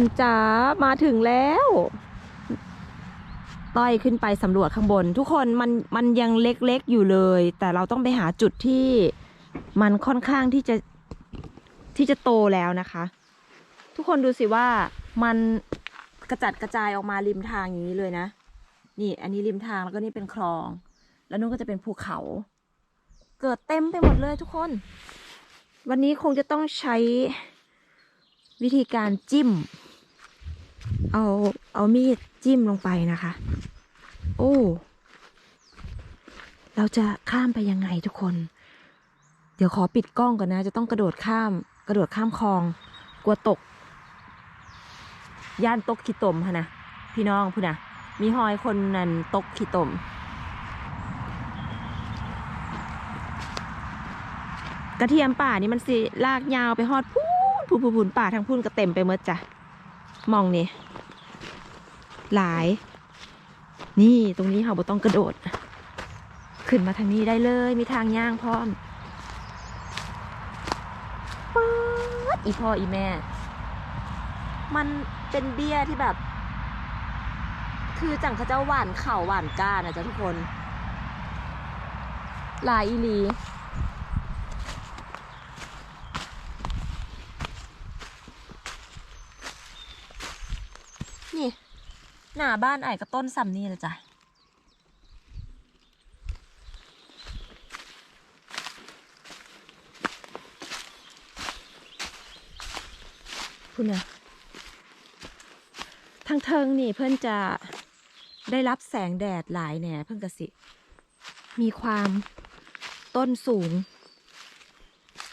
คนจ๋ามาถึงแล้วต้อยขึ้นไปสำรวจข้างบน ทุกคนมันมันยังเล็กๆอยู่เลย แต่เราต้องไปหาจุดที่มันค่อนข้างที่จะที่จะโตแล้วนะคะ ทุกคนดูสิว่ามันกระจัดกระจายออกมาริมทางอย่างนี้เลยนะ นี่ อันนี้ริมทางแล้วก็นี่เป็นคลอง แล้วนู่นก็จะเป็นภูเขา เกิดเต็มไปหมดเลยทุกคน วันนี้คงจะต้องใช้วิธีการจิ้ม เอาเอามีดจิ้มลงไปนะคะ โอ้ เราจะข้ามไปยังไงทุกคน เดี๋ยวขอปิดกล้องก่อนนะ จะต้องกระโดดข้าม กระโดดข้ามคลอง กลัวตก ย่านตกขี้ตมค่ะนะ พี่น้องพูดนะ มีหอยคนนั้นตกขี้ตมกระเทียมป่านี่มันสิลากยาวไปฮอดพูนพูนพูนพูนป่าทั้งพูนก็เต็มไปหมดจ้ะมองนี่ หลาย นี่ตรงนี้เราบ่ต้องกระโดด ขึ้นมาทางนี้ได้เลย มีทางย่างพร้อมป๊าดอีพ่ออีแม่ มันเป็นเบี้ยที่แบบ คือจังเขาเจ้าหวานเข่าหวานก้านะจ๊ะทุกคน ลายอีลี นี่ หน้าบ้านไอ้ก็ต้นซำนี่ลยจ้ะคุณเนี่ยทางเทิงนี่เพื่อนจะได้รับแสงแดดหลายแหน่เพื่อนกสิ มีความต้นสูง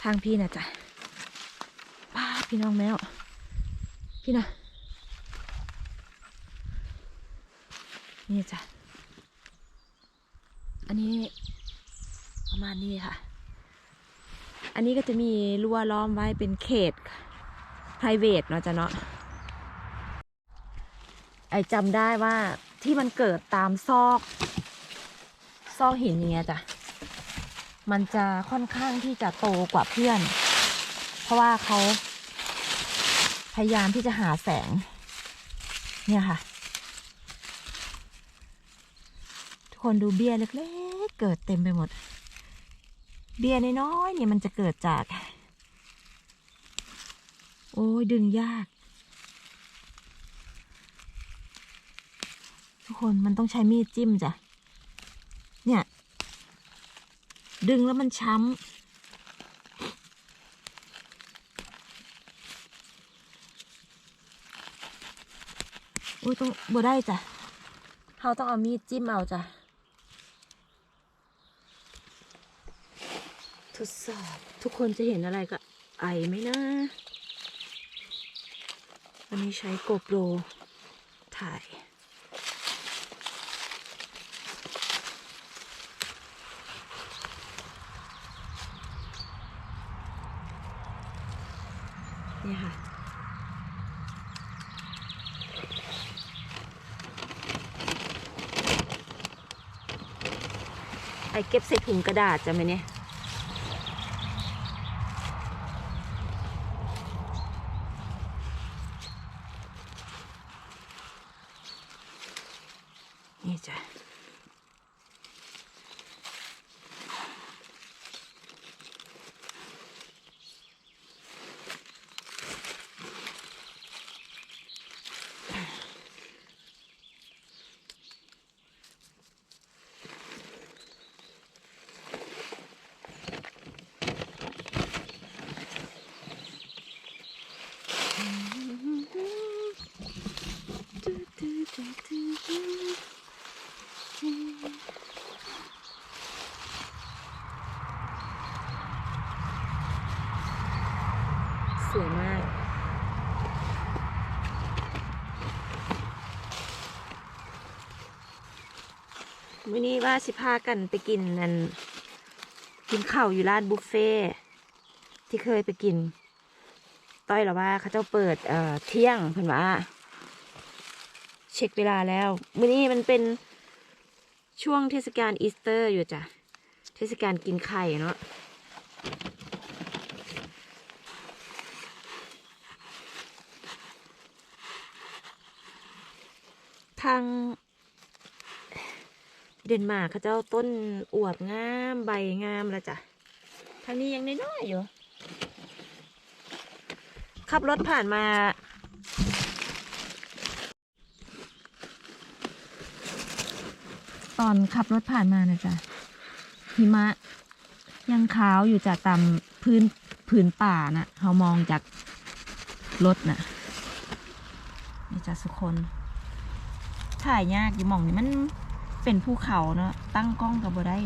ทางพี่นะจ๊ะป้าพี่น้องแมวพี่นะ นี่จ้ะ อันนี้ประมาณนี้ค่ะ อันนี้ก็จะมีรั้วล้อมไว้เป็นเขต private เนาะจ้ะเนาะ ไอจำได้ว่าที่มันเกิดตามซอกซอกหินอย่างเงี้ยจ้ะ มันจะค่อนข้างที่จะโตกว่าเพื่อน เพราะว่าเขาพยายามที่จะหาแสง เนี่ยค่ะ ทุก คนดูเบี้ยเล็กๆเกิดเต็มไปหมด เบี้ยน้อยๆเนี่ยมันจะเกิดจาก โอ้ยดึงยาก ทุกคนมันต้องใช้มีดจิ้มจ้ะ เนี่ย ดึงแล้วมันช้ำอุ้ยต้องบ่ได้จ้ะเขาต้องเอามีดจิ้มเอาจ้ะ ทดสอบทุกคนจะเห็นอะไรก็ไอไหมนะ อันนี้ใช้โกโปรถ่ายนี่ค่ะ ไอเก็บใส่ถุงกระดาษจะไหมเนี่ย นี่จ้ะส วยมาก มื่อนี้ว่าสิพากันไปกินนัน กินข้าวอยู่ร้านบุฟเฟ่ที่เคยไปกิน ต้อยหรอว่าเขาเจ้าเปิดเอ่อเที่ยงเพิ่นว่า เช็คเวลาแล้ว มื้อนี้มันเป็นช่วงเทศกาลอีสเตอร์อยู่จ้ะ เทศกาลกินไข่เนาะางเดนมาร์กเขาเจ้าต้นอวบงามใบงามแล้วจ้ะทางนี้ยังน้อยๆอยู่ ขับรถผ่านมา ตอนขับรถผ่านมานะจ๊ะหิมะ ยังขาวอยู่จากตามพื้นพื้นป่านะ่ะเรามองจากรถน่ะนี่จ้ะทุคน ถ่ายยากอยู่หมองนี้มันเป็นภูเขาเนาะตั้งกล้องกับบ่ได้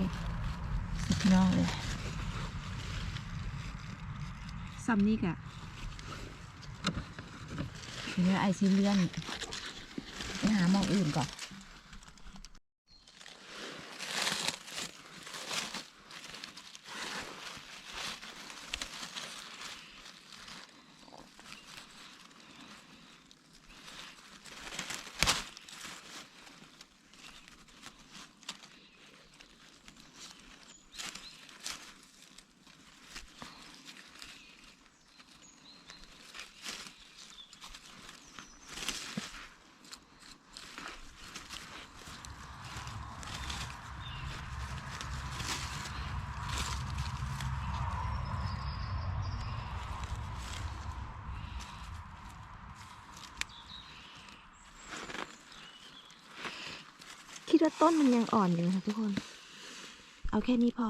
สุดพี่น้อดเลยซัมนี่กะเนื้อไอซีเลียนไปหาหมองอื่นก่อน ว่าต้นมันยังอ่อนอยู่นะคะทุกคน เอาแค่นี้พอ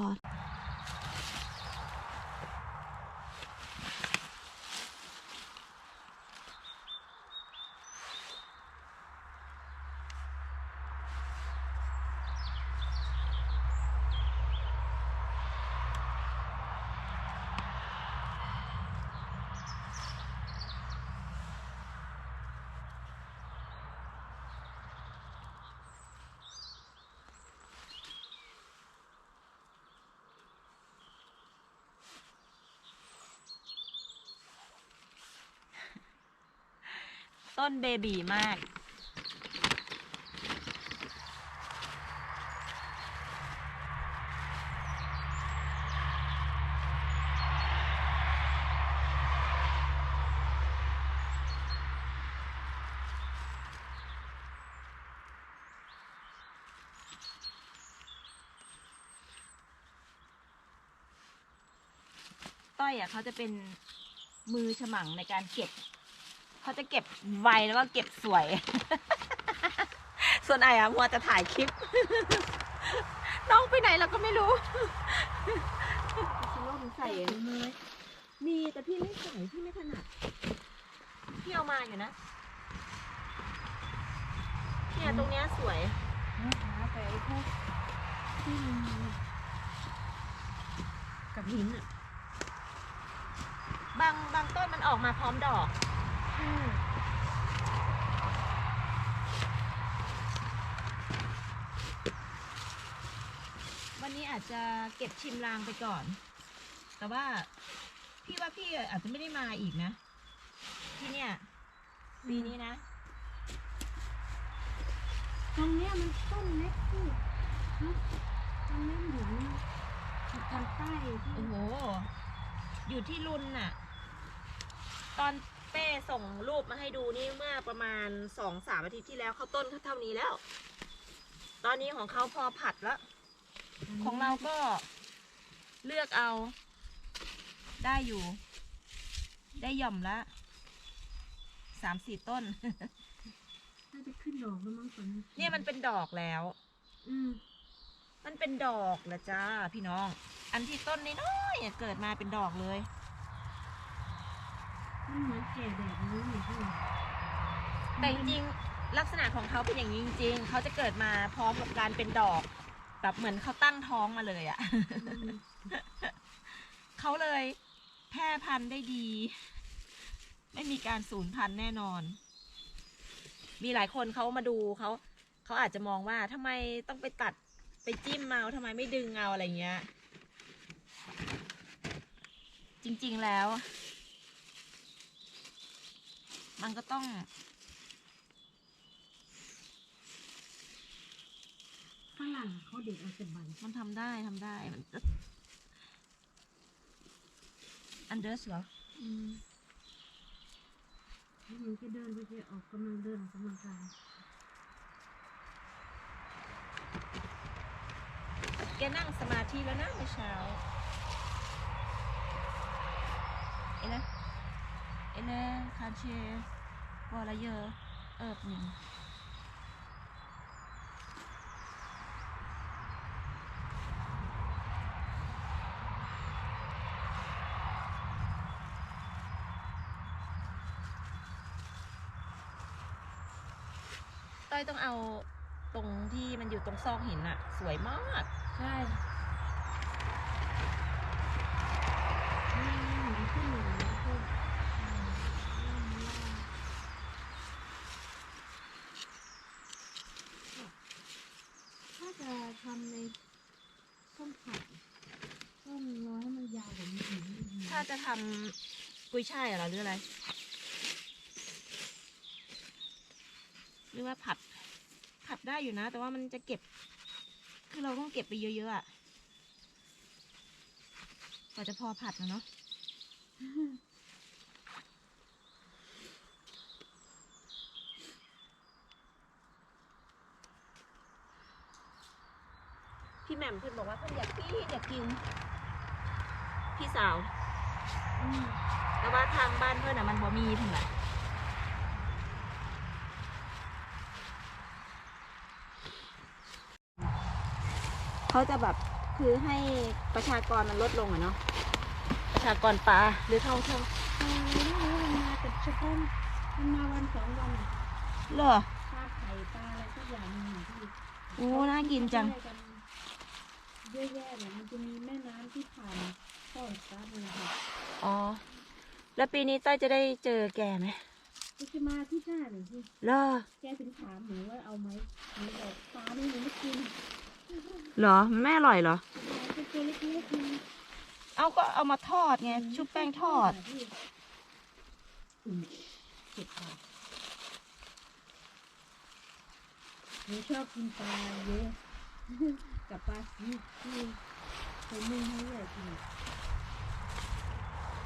ต้นเบบีมาก ต้อยอะเขาจะเป็นมือฉมังในการเก็บ เขาจะเก็บไวแล้วก็เก็บสวย ส่วนไอ้อะมัวจะถ่ายคลิป น้องไปไหนเราก็ไม่รู้ฉันว่ามันใส่เลยมีแต่พี่ไม่ใส่พี่ไม่ถนัด พี่เอามาอยู่นะ เนี่ยตรงเนี้ยสวยหาไปพวกที่มันกับหินอะบางบางต้นมันออกมาพร้อมดอก วันนี้อาจจะเก็บชิมรางไปก่อน แต่ว่าพี่ว่าพี่อาจจะไม่ได้มาอีกนะ ที่เนี่ยปีนี้นะ ตรงเนี้ยมันต้นเล็กที่เนอะตรงนี้เหมือนทางใต้ที่โอ้โห อยู่ที่รุนน่ะ ตอนเป้ส่งรูปมาให้ดูนี่เมื่อประมาณสองสามอาทิตย์ที่แล้วเขาต้นเขาเท่านี้แล้ว ตอนนี้ของเขาพอผัดแล้ว ของเราก็เลือกเอา ได้อยู่ ได้หย่อมละสามสี่ต้น น่าจะขึ้นดอกแล้วมั้งฝนเนี่ยมันเป็นดอกแล้ว อืมมันเป็นดอกแล้วจ้าพี่น้อง อันที่ต้นน้อยๆอะเกิดมาเป็นดอกเลย มันเหมือนแก่แดดนี้นี่พี่แต่จริงๆลักษณะของเขาเป็นอย่างนี้จริงๆเขาจะเกิดมาพร้อมกับการเป็นดอก แบบเหมือนเขาตั้งท้องมาเลยอะ่ะอืมเขาเลยแพร่พันธุ์ได้ดี ไม่มีการสูญพันธุ์แน่นอน มีหลายคนเขามาดูเขาเขาอาจจะมองว่าทำไมต้องไปตัดไปจิ้มเอาทำไมไม่ดึงเอาอะไรเงี้ยริง ๆแล้ว มันก็ต้อง ฝรั่งเขาเด็ดเอาแต่ใบมันทำได้ทำได้มันอันเดอร์สเหรออืมแล้วมันจะเดินไปจะออกกำลังเดินออกกำลังกายแกนั่งสมาธิแล้วนะเมื่อเช้าเอ็นะเอ็นะคาเชวอลเยอร์เอิบหนึ่ง อยต้องเอาตรงที่มันอยู่ตรงซอกหินอะสวยมากใช่อืมมันขึ้นอย่างนี้ขึ้นอืมอืมถ้าจะทำในต้มผัดต้องรอให้มันยาวกว่านี้อีกนิดนึงถ้าจะทำกุยช่ายเหรอหรืออะไรหรือว่าผัด ผัดได้อยู่นะ แต่ว่ามันจะเก็บ คือเราต้องเก็บไปเยอะๆอะกว่าจะพอผัดนะเนาะพี่แหม่มเพื่อนบอกว่าเพื่อนอยากกินอยากกิน พี่สาวอืมแต่ว่าทางบ้านเพื่อนอะมันบ่มีถึงแหละ เขาจะแบบคือให้ประชากรมันลดลงอะเนาะประชากรปลาหรือเท่าเท่าเออไม่รู้มันมาแต่เฉพาะมันมาวันสองวันอะเหรอปลาไข่ปลาอะไรสักอย่างหนึงอะพี่โอ้น่ากินจังเยอะแยะเลยมันจะมีแม่น้ำที่ผ่านพ่อสตาร์ทเลยค่ะอ๋อ แล้วปีนี้ต้อยจะได้เจอแกไหมก็จะมาที่หน้าหนึ่งที่เหรอแกถึงถามหนูว่าเอาไหมหนูบอกปลานี่หนูไม่กิน เหรอมันไม่อร่อยเหรอปลาเป็นตัวเล็กๆมันเอาก็เอามาทอดไงชุบแป้งทอดพี่อืมเจ็บปากหนูชอบกินปลาเยอะ กับปลาซีที่เคยนึ่งให้เลยกิน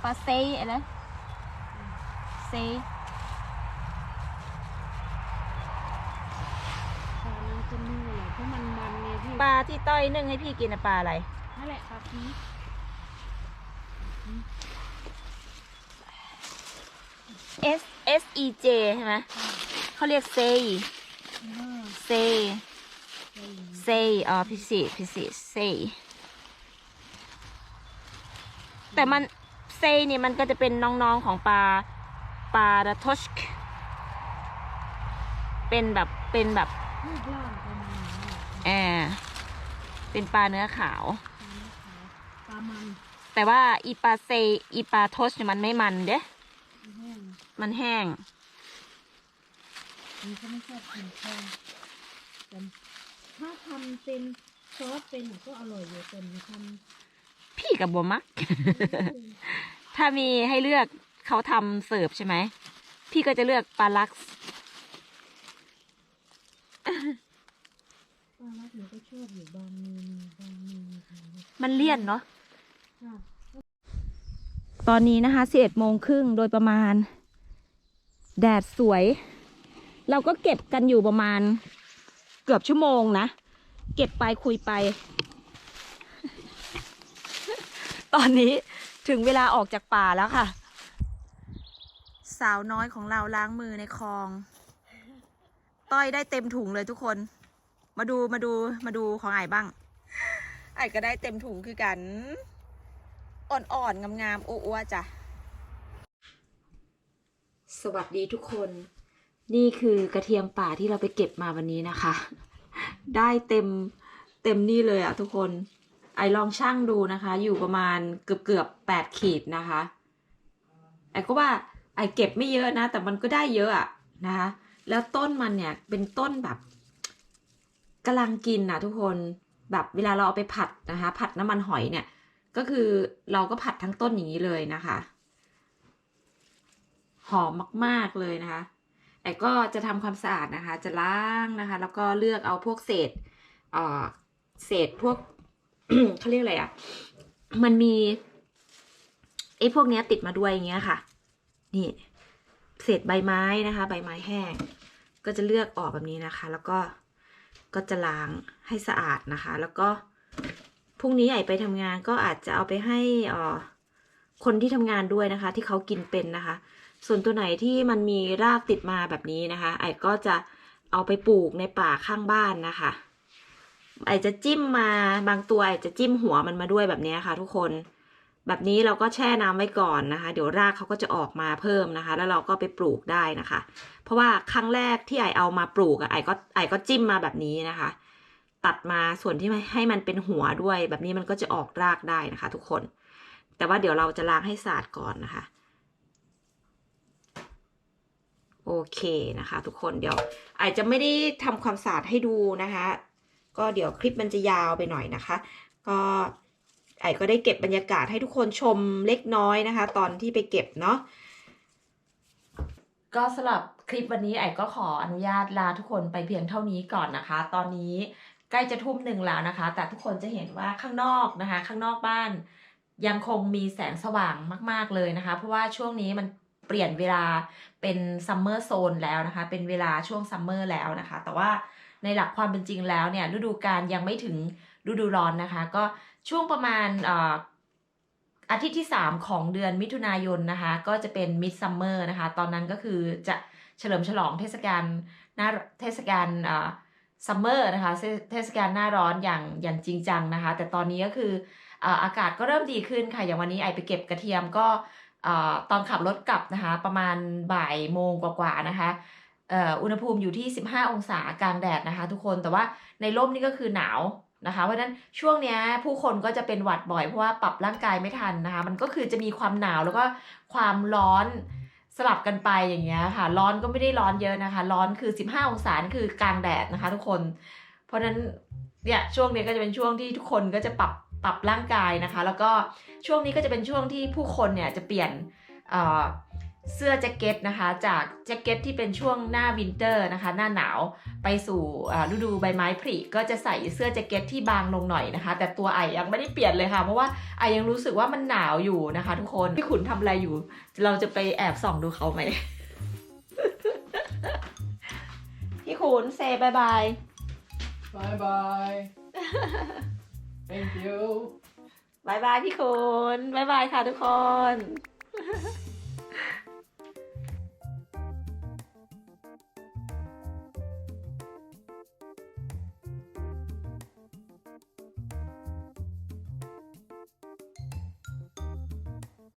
ปลาเซยอะไรเซย ปลานั้นจะนึ่งอะไรเพราะมันมันไงพี่ ปลาที่ต้อยนึ่งให้พี่กินนะปลาอะไร นั่นแหละปลาซี S S E J ใช่ไหมเขาเรียกเซยเออเซยเซยอ๋อพิเศษพิเศษเซยแต่มันเซยนี่มันก็จะเป็นน้องๆของปลาปลาดาทชกเป็นแบบเป็นแบบรูปร่างประมาณนั้นแหละ แอบ เป็นปลาเนื้อขาว ปลามันแต่ว่าอีปลาเซยอีปลาทชเนี่ยมันไม่มันเด้ แห้งมันแห้ง มันก็ไม่ชอบกินแห้งแต่ถ้าทำเป็นซอสเป็นอะก็อร่อยอยู่แต่หนูทำพี่กับบัวมักถ้ามีให้เลือกเขาทำเสิร์ฟใช่ไหม พี่ก็จะเลือกปลาลักซ์ ปลาลักหนูก็ชอบอยู่บางเมนูบางเมนูค่ะมันเลี่ยนเนาะ ค่ะตอนนี้นะคะสิบเอ็ดโมงครึ่งโดยประมาณ แดดสวย เราก็เก็บกันอยู่ประมาณเกือบชั่วโมงนะ เก็บไปคุยไป ตอนนี้ถึงเวลาออกจากป่าแล้วค่ะ สาวน้อยของเราล้างมือในคลอง ต้อยได้เต็มถุงเลยทุกคน มาดูมาดูมาดูของไอ้บ้างไอ้ก็ได้เต็มถุงคือกัน อ่อนๆงามๆอ้วๆจ้ะ สวัสดีทุกคน นี่คือกระเทียมป่าที่เราไปเก็บมาวันนี้นะคะ ได้เต็มเต็มนี่เลยอะทุกคน ไอลองช่างดูนะคะ อยู่ประมาณเกือบเกือบแปดขีดนะคะ ไอก็ว่าไอเก็บไม่เยอะนะ แต่มันก็ได้เยอะอะนะคะ แล้วต้นมันเนี่ยเป็นต้นแบบ กำลังกินนะทุกคนแบบเวลาเราเอาไปผัดนะคะ ผัดน้ำมันหอยเนี่ย ก็คือเราก็ผัดทั้งต้นอย่างนี้เลยนะคะ หอมมากๆเลยนะคะไอ้ก็จะทำความสะอาดนะคะ จะล้างนะคะ แล้วก็เลือกเอาพวกเศษเอ่อเศษพวกเขาเรียกอะไรอะ่ะ มันมีไอ้พวกเนี้ยติดมาด้วยอย่างเงี้ยค่ะ นี่ เศษใบไม้นะคะ ใบไม้แห้ง ก็จะเลือกออกแบบนี้นะคะ แล้วก็ ก็จะล้างให้สะอาดนะคะ แล้วก็พรุ่งนี้ไอ้ไปทำงานก็อาจจะเอาไปให้อ่อคนที่ทำงานด้วยนะคะ ที่เขากินเป็นนะคะ ส่วนตัวไหนที่มันมีรากติดมาแบบนี้นะคะ ไอ้ก็จะเอาไปปลูกในป่าข้างบ้านนะคะ ไอ้จะจิ้มมาบางตัวไอ้จะจิ้มหัวมันมาด้วยแบบนี้ค่ะ ทุกคน แบบนี้เราก็แช่น้ำไว้ก่อนนะคะ เดี๋ยวรากเขาก็จะออกมาเพิ่มนะคะ แล้วเราก็ไปปลูกได้นะคะ เพราะว่าครั้งแรกที่ไอเอามาปลูกอะไอก็ไอก็จิ้มมาแบบนี้นะคะ ตัดมาส่วนที่ไม่ให้มันเป็นหัวด้วย แบบนี้มันก็จะออกรากได้นะคะ ทุกคน แต่ว่าเดี๋ยวเราจะล้างให้สะอาดก่อนนะคะ โอเคนะคะ ทุกคนเดี๋ยวไอจะไม่ได้ทำความสะอาดให้ดูนะคะ ก็เดี๋ยวคลิปมันจะยาวไปหน่อยนะคะ ก็ ไอก็ได้เก็บบรรยากาศให้ทุกคนชมเล็กน้อยนะคะ ตอนที่ไปเก็บเนาะก็สำหรับคลิปวันนี้ไอก็ขออนุญาตลาทุกคนไปเพียงเท่านี้ก่อนนะคะ ตอนนี้ใกล้จะทุ่มหนึ่งแล้วนะคะ แต่ทุกคนจะเห็นว่าข้างนอกนะคะ ข้างนอกบ้าน ยังคงมีแสงสว่างมาก ๆเลยนะคะ เพราะว่าช่วงนี้มันเปลี่ยนเวลาเป็นซัมเมอร์โซนแล้วนะคะ เป็นเวลาช่วงซัมเมอร์แล้วนะคะ แต่ว่าในหลักความเป็นจริงแล้วเนี่ยฤดูกาลยังไม่ถึงฤดูร้อนนะคะ ก็ ช่วงประมาณอาทิตย์ที่ 3 ของเดือนมิถุนายนนะคะ ก็จะเป็นมิดซัมเมอร์นะคะ ตอนนั้นก็คือจะเฉลิมฉลองเทศกาลหน้าเทศกาลซัมเมอร์นะคะเทศกาลหน้าร้อนอย่างอย่างจริงจังนะคะ แต่ตอนนี้ก็คืออากาศก็เริ่มดีขึ้นค่ะ อย่างวันนี้ไอไปเก็บกระเทียมก็ตอนขับรถกลับนะคะ ประมาณบ่ายโมงกว่าๆนะคะอุณหภูมิอยู่ที่ 15 องศากลางแดดนะคะ ทุกคนแต่ว่าในร่มนี่ก็คือหนาว นะคะ เพราะนั้นช่วงนี้ผู้คนก็จะเป็นหวัดบ่อยเพราะว่าปรับร่างกายไม่ทันนะคะ มันก็คือจะมีความหนาวแล้วก็ความร้อนสลับกันไปอย่างเงี้ยค่ะ ร้อนก็ไม่ได้ร้อนเยอะนะคะ ร้อนคือ 15 องศาคือกลางแดดนะคะ ทุกคน เพราะฉะนั้นเนี่ยช่วงนี้ก็จะเป็นช่วงที่ทุกคนก็จะปรับปรับร่างกายนะคะ แล้วก็ช่วงนี้ก็จะเป็นช่วงที่ผู้คนเนี่ยจะเปลี่ยนเอ่อ เสื้อแจ็คเก็ตนะคะจากแจ็คเก็ตที่เป็นช่วงหน้าวินเตอร์นะคะ หน้าหนาวไปสู่อ่าฤดูใบไม้ผลิก็จะใส่เสื้อแจ็คเก็ตที่บางลงหน่อยนะคะ แต่ตัวไอยังไม่ได้เปลี่ยนเลยค่ะ เพราะว่าไอยังรู้สึกว่ามันหนาวอยู่นะคะ ทุกคนพี่ขุนทำอะไรอยู่ เราจะไปแอบส่องดูเขาไหมพี่ขุนเซบายบาย Bye bye. Thank you. บายบายพี่ขุนบายบายค่ะทุกคน